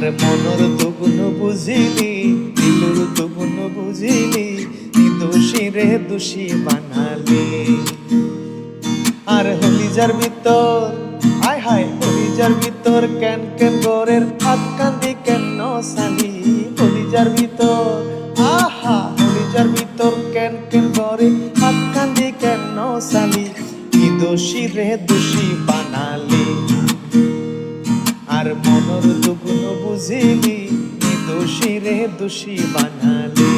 আর মনর দুগুণ বুঝিলি, দিলুর দুগুণ বুঝিলি দোষী রে দোষী বানালি। আর হলিজার ভিতর, হায় হায়, হলিজার ভিতর কেন কেন গোরের হাত কান্দি কেন সালি? হলিজার ভিতর, আহা, হলিজার ভিতর কেন কেন গোরের হাত কান্দি কেন সালি? দোষী রে দোষী বানালি। মনর দুগুণ বুঝিলি দোষী রে দোষী বানালি।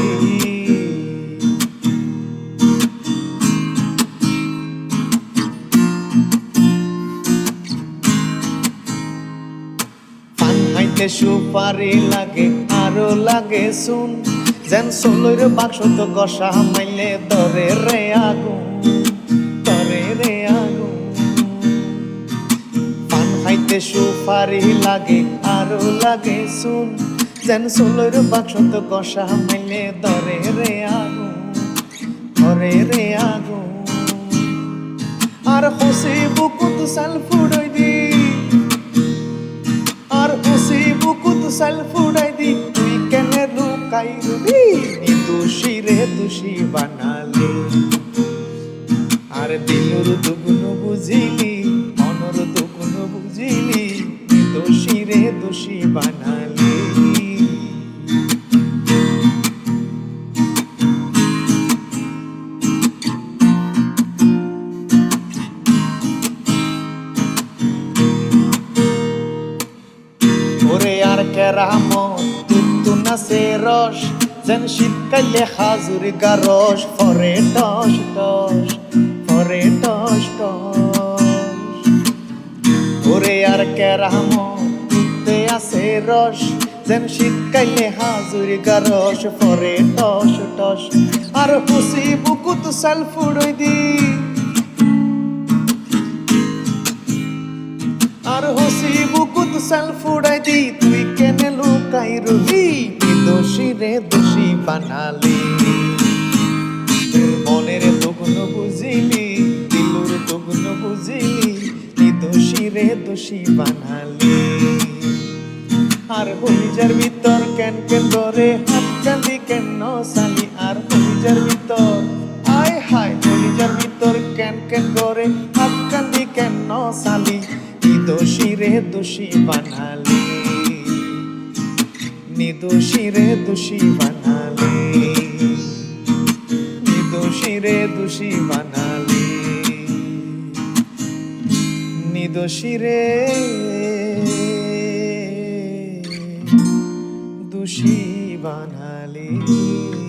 হাইতে সুপারি লাগে, আরও লাগে শুন যেন সোলর বাক্স তো কষা মাইলে দরে রে আগুন। খাইতে সুপারি লাগে, আরও লাগে শুন যেন সোলর তো কষা মেলে দরে রে আগুন দরে রে আগুন। আর হসে বুকুত সাল ফুড়ই দি, আর হসি বুকুত সাল ফুড়াই দি, তুই কেনে লুকাই রবি দোষী রে দোষী বানালি। কেরামত তুতু নাসে রস যেন শীতকালে হাজুর গারস ফরে টস টস ফরে টস টস ওরে আর কেরামত আছে রস যেন শীতকালে হাজুর গারস ফরে টস টস আর খুশি বুকুত সাল ফুড়ই দি দি তুই কেনে লুকাই রলি দোষী রে দোষী বানালি? মনের দুগুণ বুঝিলি দিলুর দুগুণ বুঝিলি নি দোষী রে দোষী বানালি? আর হলিজার ভিতর কেন কেন ধরে হাত কান্দি কেন সালি আর হলিজার ভিতর, আয় হায় হলিজার ভিতর কেন কেন ধরে হাত কান্দি কেন সালি দোষী রে দোষী বানালি? নি দোষী বানালি। নি দোষী বানালি। নিদোষী রে দোষী বানালি।